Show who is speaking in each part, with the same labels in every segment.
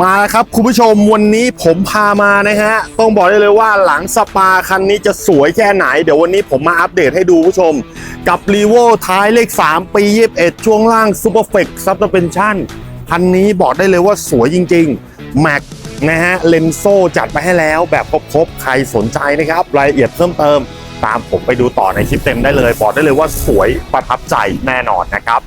Speaker 1: มาแล้วครับคุณผู้ชมวันนี้ผมพามานะฮะ ต้องบอกได้เลยว่าหลังสปาคันนี้จะสวยแค่ไหน เดี๋ยววันนี้ผมมาอัปเดตให้ดูคุณผู้ชม กับรีโวท้ายเลข 3 ปี 21 ช่วงล่าง Super f e c Sub Suspension คันนี้บอกได้เลยว่าสวยจริงๆ แม็กนะฮะเลนโซจัดไปให้แล้วแบบครบๆ ใครสนใจนะครับ รายละเอียดเพิ่มเติม ตามผมไปดูต่อในคลิปเต็มได้เลย บอกได้เลยว่าสวยประทับใจแน่นอนนะครับ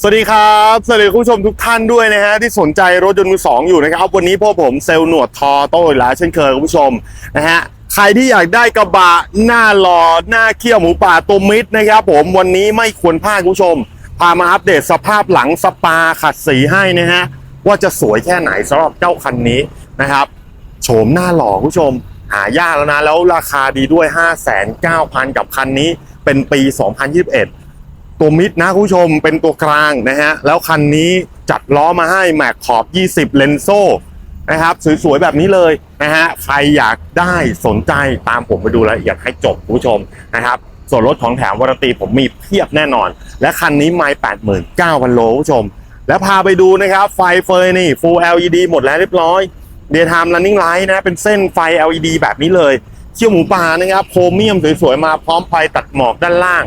Speaker 1: สวัสดีครับสวัสดีคุณผู้ชมทุกท่านด้วยนะฮะที่สนใจรถยนต์มือสองอยู่นะครับวันนี้พวกผมเซลล์หนวดทอโต้อีกแล้วเช่นเคยคุณผู้ชมนะฮะใครที่อยากได้กระบะหน้าหล่อหน้าเขี้ยวหมูป่าตัวมิดนะครับผมวันนี้ไม่ควรพลาดคุณผู้ชม พามาอัปเดตสภาพหลังสปาขัดสีให้นะฮะว่าจะสวยแค่ไหนสำหรับเจ้าคันนี้นะครับโฉมหน้าหล่อคุณผู้ชม หายากแล้วนะแล้วราคาดีด้วย 5,900,000กับคันนี้เป็นปี 2021 ตัวมิดนะคุณผู้ชมเป็นตัวกลางนะฮะแล้วคันนี้จัดล้อมาให้แม็กขอบ 20 เลนโซนะครับสวยๆแบบนี้เลยนะฮะใครอยากได้สนใจตามผมไปดูรายละเอียดให้จบคุณผู้ชมนะครับส่วนรถของแถมวารตีผมมีเพียบแน่นอน และคันนี้ไม่89,000โลคุณผู้ชม แล้วพาไปดูนะครับ ไฟเฟยนี่ Full LED หมดแล้วเรียบร้อยเดย์ไทม์ running light นะ เป็นเส้นไฟ LED แบบนี้เลยเขี้ยวหมูป่านะครับโครเมียมสวยๆ มาพร้อมไฟตัดหมอกด้านล่าง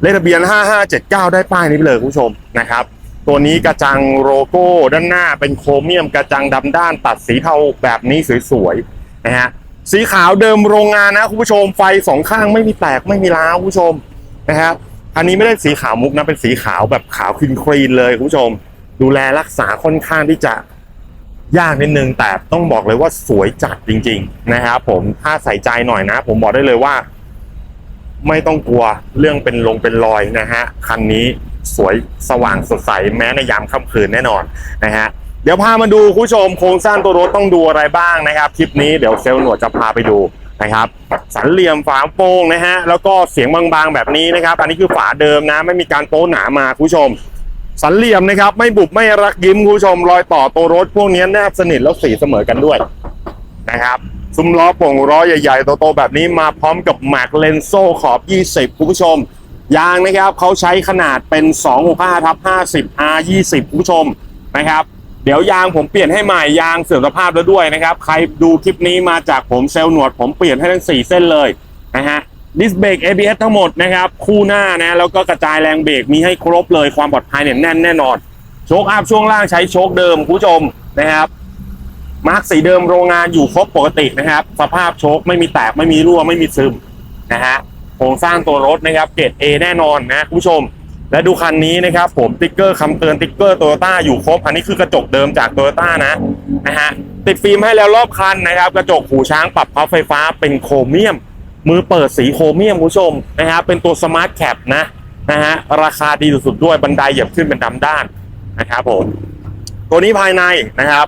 Speaker 1: เลขทะเบียน 5579 ได้ป้ายนี้ไปเลยคุณผู้ชมนะครับ ตัวนี้กระจังโลโก้ด้านหน้าเป็นโครเมียมกระจังดำด้านตัดสีเทาแบบนี้สวยๆนะฮะสีขาวเดิมโรงงานนะคุณผู้ชมไฟสองข้างไม่มีแตกไม่มีร้าวคุณผู้ชมนะครับอันนี้ไม่ได้สีขาวมุกนะเป็นสีขาวแบบขาวคลีนคลีนเลยคุณผู้ชม ดูแลรักษาค่อนข้างที่จะยากนิดนึงแต่ต้องบอกเลยว่าสวยจัดจริง ๆ นะครับผมถ้าใส่ใจหน่อยนะ ผมบอกได้เลยว่า ไม่ต้องกลัวเรื่องเป็นลงเป็นรอยนะฮะคันนี้สวยสว่างสดใสแม้ในยามค่ำคืนแน่นอนนะฮะเดี๋ยวพามาดูคุณผู้ชมโครงสร้างตัวรถต้องดูอะไรบ้างนะครับคลิปนี้เดี๋ยวเซลล์หนวดจะพาไปดูนะครับสันเหลี่ยมฝาโป่งนะฮะแล้วก็เสียงบางๆแบบนี้นะครับ อันนี้คือฝาเดิมนะ ไม่มีการโป้หนามาคุณผู้ชม สันเหลี่ยมนะครับ ไม่บุบไม่รักยิ้มคุณผู้ชมรอยต่อตัวรถพวกนี้แนบสนิทแล้วสีเสมอกันด้วยนะครับ ซุ้มล้อโป่งล้อใหญ่ๆโตๆแบบนี้มาพร้อมกับแม็กเลนโซ่ขอบ 20 คุณผู้ชม ยางนะครับเขาใช้ขนาดเป็น 265ทับ50 R 20 คุณผู้ชมนะครับ เดี๋ยวยางผมเปลี่ยนให้ใหม่ยางเสื่อมสภาพแล้วด้วยนะครับ ใครดูคลิปนี้มาจากผมเซลล์หนวดผมเปลี่ยนให้ทั้ง 4 เส้นเลยนะฮะดิสเบรก ABS ทั้งหมดนะครับ คู่หน้านะแล้วก็กระจายแรงเบรกมีให้ครบเลยความปลอดภัยเนี่ยแน่นแน่นอนโชคอัพช่วงล่างใช้โชคเดิมคุณผู้ชมนะครับ มาร์กสีเดิมโรงงานอยู่ครบปกตินะครับ สภาพโชคไม่มีแตกไม่มีรั่วไม่มีซึมนะฮะโครงสร้างตัวรถนะครับเกรด A แน่นอนนะคุณผู้ชม และดูคันนี้นะครับผมติ๊กเกอร์คำเตือนติ๊กเกอร์โตโยต้าอยู่ครบ อันนี้คือกระจกเดิมจากโตโยต้านะนะฮะติดฟิล์มให้แล้วรอบคันนะครับ กระจกหูช้างปรับพับไฟฟ้าเป็นโครเมียม มือเปิดสีโครเมียมคุณผู้ชมนะฮะเป็นตัวสมาร์ทแคปนะนะฮะราคาดีสุดๆด้วยบันไดเหยียบขึ้นเป็นดำด้านนะครับผมตัวนี้ภายในนะครับ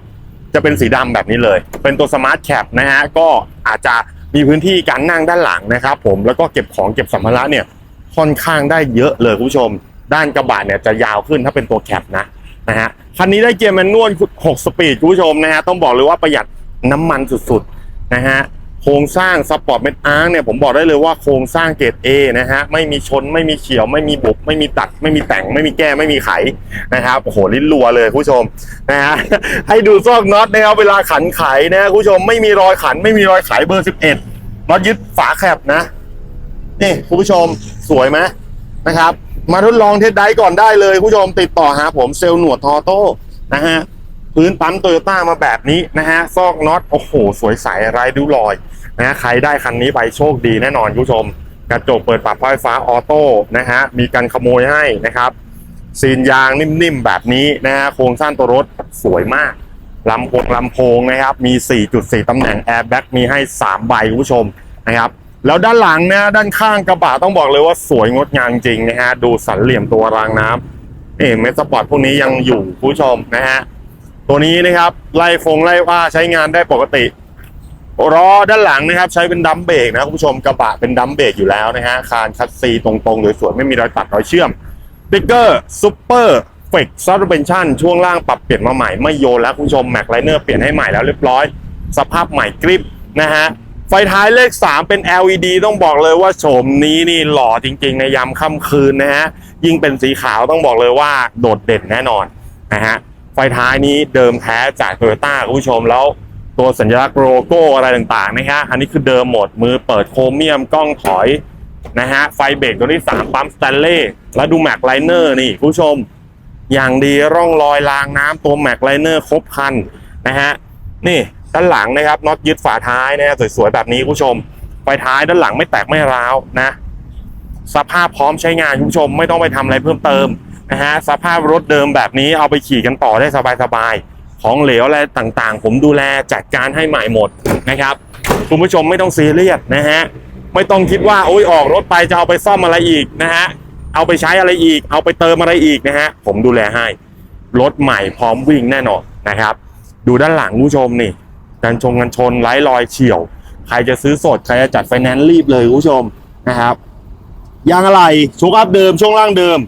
Speaker 1: จะเป็นสีดำแบบนี้เลย เป็นตัวสมาร์ทแคปนะฮะก็อาจจะมีพื้นที่การนั่งด้านหลังนะครับผมแล้วก็เก็บของเก็บสัมภาระเนี่ยค่อนข้างได้เยอะเลยคุณผู้ชม ด้านกระบะเนี่ยจะยาวขึ้นถ้าเป็นตัวแคปนะนะฮะคันนี้ได้เกียร์แมนนวล6สปีดคุณผู้ชมนะฮะต้องบอกเลยว่าประหยัดน้ำมันสุดๆนะฮะ โครงสร้างสปอร์ตเมทอาร์เนี่ยผมบอกได้เลยว่าโครงสร้างเกรด A นะฮะไม่มีชนไม่มีเฉียว ไม่มีบุบไม่มีตัด ไม่มีแต่งไม่มีแก้ไม่มีไขนะครับโอ้โหลิ้นรัวเลยคุณผู้ชมนะฮะให้ดูซอกน็อตนะครับเวลาขันไขนะคุณผู้ชมไม่มีรอยขัน ไม่มีรอยไขเบอร์ 11น็อตยึดฝาแคบนะนี่คุณผู้ชมสวยไหมนะครับ มาทดลองเทสไดรฟ์ก่อนได้เลยคุณผู้ชมติดต่อหาผมเซลล์หนวดทอโต้นะฮะ พื้นปั๊มโตโยต้ามาแบบนี้นะฮะ ซอกน็อต โอ้โห สวยใสไร้ริ้วรอยนะฮะใครได้คันนี้ไปโชคดีแน่นอนคุณผู้ชม กระจกเปิดปรับไฟฟ้าออโต้นะฮะ มีกันขโมยให้นะครับซีนยางนิ่มๆแบบนี้นะฮะ โครงสร้างตัวรถสวยมากลำโพงลำโพงนะครับ มี 4.4 ตำแหน่งแอร์แบ็กมีให้ 3 ใบคุณผู้ชมนะครับแล้วด้านหลังนะด้านข้างกระบะต้องบอกเลยว่าสวยงดงามจริงนะฮะดูสันเหลี่ยมตัวรางน้ำเอ๊เมสปอร์ตพวกนี้ยังอยู่คุณผู้ชมนะฮะ ตัวนี้นะครับ ไล่ฟงไล่ว่าใช้งานได้ปกติล้อด้านหลังนะครับ ใช้เป็นดัมเบรกนะคุณผู้ชมกระบะเป็นดัมเบรกอยู่แล้วนะฮะคานคัสซีตรงๆสวยๆไม่มีรอยตัดรอยเชื่อมสติ๊กเกอร์ซูเปอร์เฟกซับเบนชั่นช่วงล่างปรับเปลี่ยนมาใหม่ไม่โยนแล้วคุณผู้ชมแม็กไลเนอร์เปลี่ยนให้ใหม่แล้วเรียบร้อย สภาพใหม่กริปนะฮะไฟท้ายเลข 3 เป็น LED ต้องบอกเลยว่าโฉมนี้นี่หล่อจริง ๆ ในยามค่ำคืนนะฮะยิ่งเป็นสีขาวต้องบอกเลยว่าโดดเด่นแน่นอนนะฮะ ฟท้ายนี้เดิมแท้จากโตโยต้าคุณผู้ชมแล้วตัวสัญลักษณ์โลโก้อะไรต่างๆนะฮะอันนี้คือเดิมหมดมือเปิดโครเมียมกล้องถอยนะฮะไฟเบรกตัวที่ 3 ปั๊มสแตนเล่แล้วดูแม็กไลเนอร์นี่คุณผู้ชม อย่างดีร่องรอยรางน้ำตัวแม็กไลเนอร์ครบคันนะฮะนี่ด้านหลังนะครับน็อตยึดฝาท้ายนะฮะสวยๆแบบนี้คุณผู้ชมไฟท้ายด้านหลังไม่แตกไม่ร้าวนะ สภาพพร้อมใช้งานคุณผู้ชมไม่ต้องไปทำอะไรเพิ่มเติม นะฮะสภาพรถเดิมแบบนี้เอาไปขี่กันต่อได้สบายๆของเหลวอะไรต่างๆ ผมดูแลจัดการให้ใหม่หมดนะครับคุณผู้ชมไม่ต้องซีเรียสนะฮะไม่ต้องคิดว่าโอ้ยออกรถไปจะเอาไปซ่อมอะไรอีกนะฮะเอาไปใช้อะไรอีก เอาไปเติมอะไรอีกนะฮะผมดูแลให้รถใหม่พร้อมวิ่งแน่นอนนะครับ ดูด้านหลังผู้ชมนี่กันชงกันชนไร้รอยเฉียว ใครจะซื้อสด ใครจะจัดไฟแนนซ์รีบเลยผู้ชมนะครับยางอะไรโชคอัพเดิมช่วงล่างเดิม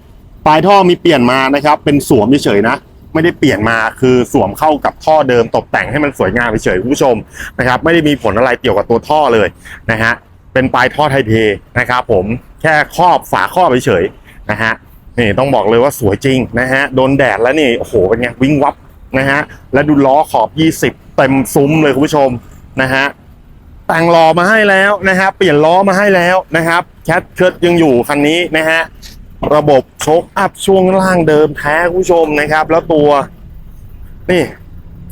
Speaker 1: ปลายท่อมีเปลี่ยนมานะครับ เป็นสวมเฉยๆนะ ไม่ได้เปลี่ยนมาคือสวมเข้ากับท่อเดิมตกแต่งให้มันสวยงามเฉยๆคุณผู้ชมนะครับ ไม่ได้มีผลอะไรเกี่ยวกับตัวท่อเลยนะฮะเป็นปลายท่อไทเทนะครับผมแค่ครอบฝาครอบเฉยๆนะฮะนี่ต้องบอกเลยว่าสวยจริงนะฮะโดนแดดแล้วนี่โอ้โหเป็นไงวิ่งวับนะฮะแล้วดูล้อขอบ 20 เต็มซุ้มเลยคุณผู้ชมนะฮะแต่งล้อมาให้แล้วนะฮะเปลี่ยนล้อมาให้แล้วนะครับแคทเคิร์ดยังอยู่คันนี้นะฮะ ระบบโชคอัพช่วงล่างเดิมแท้คุณผู้ชมนะครับ แล้วตัว นี่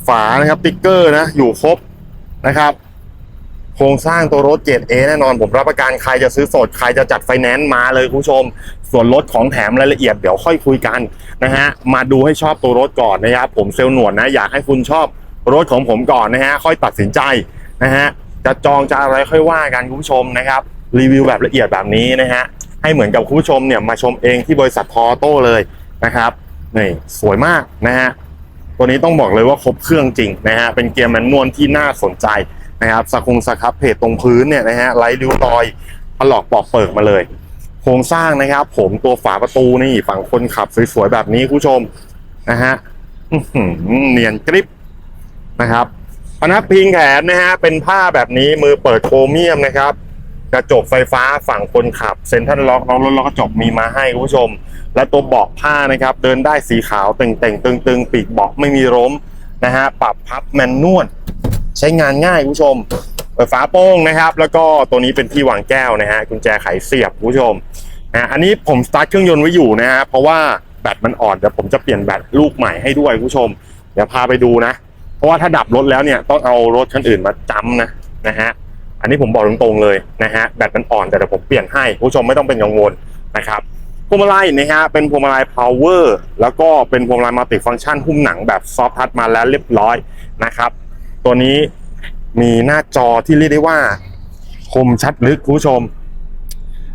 Speaker 1: ฝานะครับติ๊กเกอร์นะ อยู่ครบนะครับ โครงสร้างตัวรถเกรดเอแน่นอนผมรับประกันใครจะซื้อสด ใครจะจัดไฟแนนซ์มาเลยคุณผู้ชม ส่วนลดของแถมรายละเอียดเดี๋ยวค่อยคุยกันนะฮะ มาดูให้ชอบตัวรถก่อนนะครับ ผมเซลล์หนวดนะ อยากให้คุณชอบรถของผมก่อนนะฮะ ค่อยตัดสินใจนะฮะ จะจองจะอะไรค่อยว่ากันคุณผู้ชมนะครับ รีวิวแบบละเอียดแบบนี้นะฮะ ให้เหมือนกับคุณผู้ชมเนี่ยมาชมเองที่บริษัททอโต้เลยนะครับนี่สวยมากนะฮะตัวนี้ต้องบอกเลยว่าครบเครื่องจริงนะฮะเป็นเกียร์แมนนวลที่น่าสนใจนะครับสกุงสครับเพจตรงพื้นเนี่ยนะฮะไร้ริ้วรอยถลอกปอกเปิกมาเลย โครงสร้างนะครับ ผมตัวฝาประตูนี่ฝั่งคนขับสวยๆแบบนี้คุณผู้ชมนะฮะเนียนกริบนะครับพนักพิงแขนนะฮะเป็นผ้าแบบนี้มือเปิดโครเมียมนะครับ กระจกไฟฟ้าฝั่งคนขับเซ็นทรัลล็อกล็อกรถล็อกกระจกมีมาให้คุณผู้ชม และตัวเบาะผ้านะครับ เดินได้สีขาวเต่งเต่งตึงตึงปีกเบาะไม่มีล้มนะฮะปรับพับแมนนวลใช้งานง่ายคุณผู้ชมเปิดฝาโป้งนะครับ แล้วก็ตัวนี้เป็นที่วางแก้วนะฮะกุญแจไขเสียบคุณผู้ชมนะอันนี้ผมสตาร์ทเครื่องยนต์ไว้อยู่นะฮะเพราะว่าแบตมันอ่อนเดี๋ยวผมจะเปลี่ยนแบตลูกใหม่ให้ด้วยคุณผู้ชม เดี๋ยวพาไปดูนะ เพราะว่าถ้าดับรถแล้วเนี่ยต้องเอารถคันอื่นมาจำนะนะฮะ อันนี้ผมบอกตรงๆเลยนะฮะแบตมันอ่อนแต่เดี๋ยวผมเปลี่ยนให้ผู้ชมไม่ต้องเป็นกังวลนะครับพวงมาลัยนะฮะเป็นพวงมาลัย power แล้วก็เป็นพวงมาลัยมัลติฟังก์ชันหุ้มหนังแบบซอฟทัชมาแล้วเรียบร้อยนะครับตัวนี้มีหน้าจอที่เรียกได้ว่าคมชัดลึกผู้ชม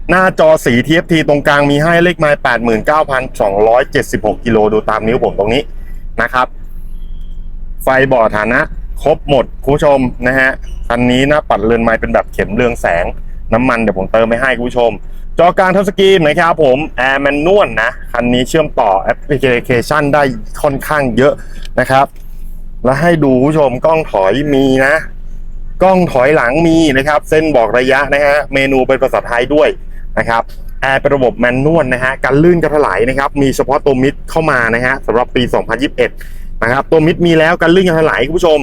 Speaker 1: หน้าจอสี TFT ตรงกลางมีให้เลขไมล์89,276 กิโลดูตามนิ้วผมตรงนี้นะครับ ไฟบอร์ดฐานะ ครบหมดคุณผู้ชมนะฮะคันนี้หน้าปัดเรือนไม้เป็นแบบเข็มเรืองแสง น้ำมันเดี๋ยวผมเติมไปให้คุณผู้ชม จอกลางทัชสกรีนนะครับผมแอร์แมนนวลนะคันนี้เชื่อมต่อแอปพลิเคชันได้ค่อนข้างเยอะนะครับ และให้ดูคุณผู้ชมกล้องถอยมีนะ กล้องถอยหลังมีนะครับ เส้นบอกระยะนะฮะเมนูเป็นภาษาไทยด้วยนะครับแอร์เป็นระบบแมนนวลนะฮะกันลื่นกันถลายนะครับ มีเฉพาะตัวมิดเข้ามานะฮะสำหรับปี 2021 นะครับตัวมิดมีแล้วกันลื่นกันถลายคุณผู้ชม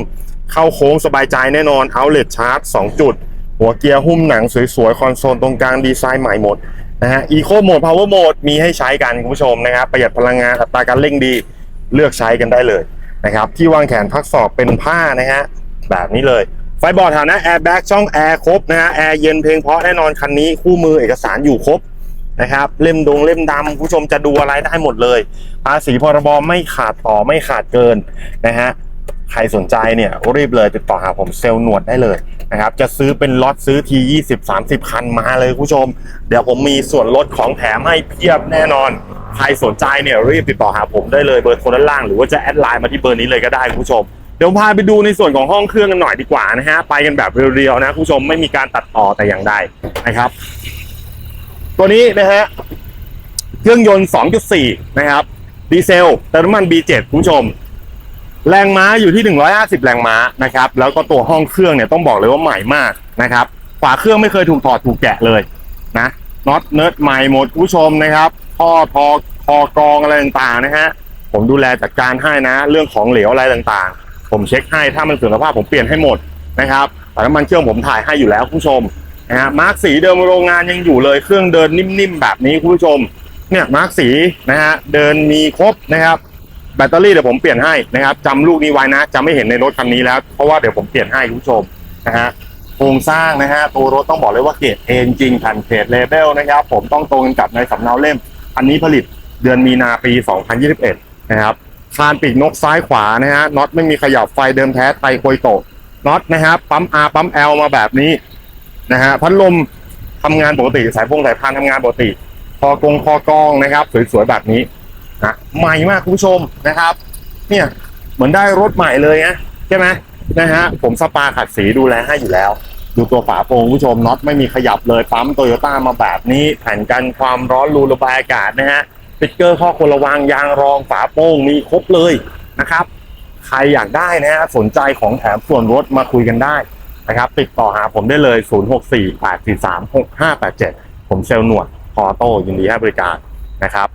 Speaker 1: เข้าโค้งสบายใจแน่นอนเอาเล t ชาร์จ2จุด หัวเกียร์หุ้มหนังสวยๆ คอนโซลตรงกลางดีไซน์ใหม่หมดนะฮะอีโคโหมดพาวเวอร์โหมดมีให้ใช้กันคุณผู้ชมนะครับประหยัดพลังงานอัตราการเร่งดีเลือกใช้กันได้เลยนะครับที่วางแขนพักศอกเป็นผ้านะฮะแบบนี้เลยไฟบอร์ดฐานะแอร์แบ็กช่องแอร์ครบนะฮะแอร์เย็นเพลงเพราะแน่นอนคันนี้คู่มือเอกสารอยู่ครบ นะครับ เล่มดงเล่มดำคุณผู้ชมจะดูอะไรได้หมดเลยภาษีพรบไม่ขาดต่อไม่ขาดเกินนะฮะใครสนใจเนี่ยรีบเลยติดต่อหาผมเซลล์หนวดได้เลยนะครับ จะซื้อเป็นล็อตซื้อที 20 30 คันมาเลยคุณผู้ชม เดี๋ยวผมมีส่วนลดของแถมให้เพียบแน่นอน ใครสนใจเนี่ยรีบติดต่อหาผมได้เลยเบอร์โทรด้านล่างหรือว่าจะแอดไลน์มาที่เบอร์นี้เลยก็ได้คุณผู้ชมเดี๋ยวพาไปดูในส่วนของห้องเครื่องกันหน่อยดีกว่านะฮะไปกันแบบเรียวๆนะคุณผู้ชมไม่มีการตัดต่อแต่อย่างใดนะครับ ตัวนี้นะฮะเครื่องยนต์ 2.4 นะครับ ดีเซลเติมน้ำมัน B7 คุณผู้ชม แรงม้าอยู่ที่ 150 แรงม้านะครับ แล้วก็ตัวห้องเครื่องเนี่ยต้องบอกเลยว่าใหม่มากนะครับฝาเครื่องไม่เคยถูกถอดถูกแกะเลยนะน็อตเนิร์ดใหม่หมดคุณผู้ชมนะครับท่อทอคอกองอะไรต่างๆนะฮะผมดูแลจัดการให้นะ เรื่องของเหลวอะไรต่างๆ ผมเช็คให้ถ้ามันเสื่อมสภาพผมเปลี่ยนให้หมดนะครับแต่น้ำมันเครื่องผมถ่ายให้อยู่แล้วคุณผู้ชม นะฮะมาร์กสีเดิมโรงงานยังอยู่เลยเครื่องเดินนิ่มๆแบบนี้คุณผู้ชม เนี่ยมาร์กสีนะฮะเดินมีครบนะครับ แบตเตอรี่เดี๋ยวผมเปลี่ยนให้นะครับจำลูกนี้ไว้นะจะไม่เห็นในรถคันนี้แล้ว เพราะว่าเดี๋ยวผมเปลี่ยนให้คุณผู้ชมนะฮะโครงสร้างนะฮะตัวรถต้องบอกเลยว่าเกรดเองจริงแผ่นเพจเลเบลนะครับ ผมต้องตรงกันกับในสำเนาเล่ม อันนี้ผลิตเดือนมีนาปี 2021 นะครับคานปีกนกซ้ายขวานะฮะน็อตไม่มีขยับไฟเดิมแท้ไทยโคยโตน็อตนะครับปั๊ม R ปั๊ม L มาแบบนี้ นะฮะพัดลมทำงานปกติสายพงสายพานทำงานปกติ คอกงคอกองนะครับ สวยๆแบบนี้นะใหม่มากคุณผู้ชมนะครับ เนี่ยเหมือนได้รถใหม่เลยนะใช่ไหมนะฮะผมสปาขัดสีดูแลให้อยู่แล้ว ดูตัวฝาโปรงคุณผู้ชมน็อตไม่มีขยับเลยปั๊มโตโยต้ามาแบบนี้แผ่นกันความร้อนรูระบายอากาศนะฮะสติกเกอร์ข้อควรระวังยางรองฝาโปรงมีครบเลยนะครับ ใครอยากได้นะฮะสนใจของแถมส่วนลดมาคุยกันได้ นะครับ ติดต่อหาผมได้เลย 0648436587 ผมเซลล์หนวดพอโต้ยินดีให้บริการนะครับ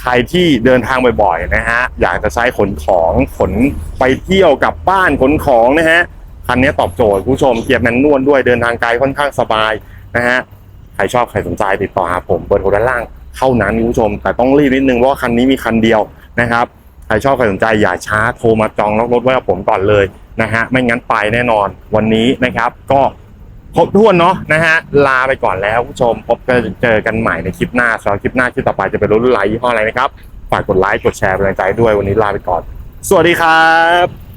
Speaker 1: ใครที่เดินทางบ่อยๆนะฮะอยากจะใช้ขนของขนไปเที่ยวกับบ้านขนของนะฮะคันนี้ตอบโจทย์คุณผู้ชมเกียร์แมนนวลด้วยเดินทางไกลค่อนข้างสบายนะฮะใครชอบใครสนใจติดต่อหาผมเบอร์โทรด้านล่างเท่านั้นคุณผู้ชม แต่ต้องรีบนิดนึงเพราะคันนี้มีคันเดียวนะครับ ใครชอบใครสนใจอย่าช้าโทรมาจองล็อกรถไว้กับผมก่อนเลย นะฮะไม่งั้นไปแน่นอนวันนี้นะครับก็ครบถ้วนเนาะนะฮะลาไปก่อนแล้วคุณผู้ชมพบกันเจอกันใหม่ในคลิปหน้าสำหรับคลิปหน้าคลิปต่อไปจะเป็นรถรุ่นไรยี่ห้ออะไรนะครับฝากกดไลค์กดแชร์เป็นกำลังใจด้วยวันนี้ลาไปก่อน สวัสดีครับ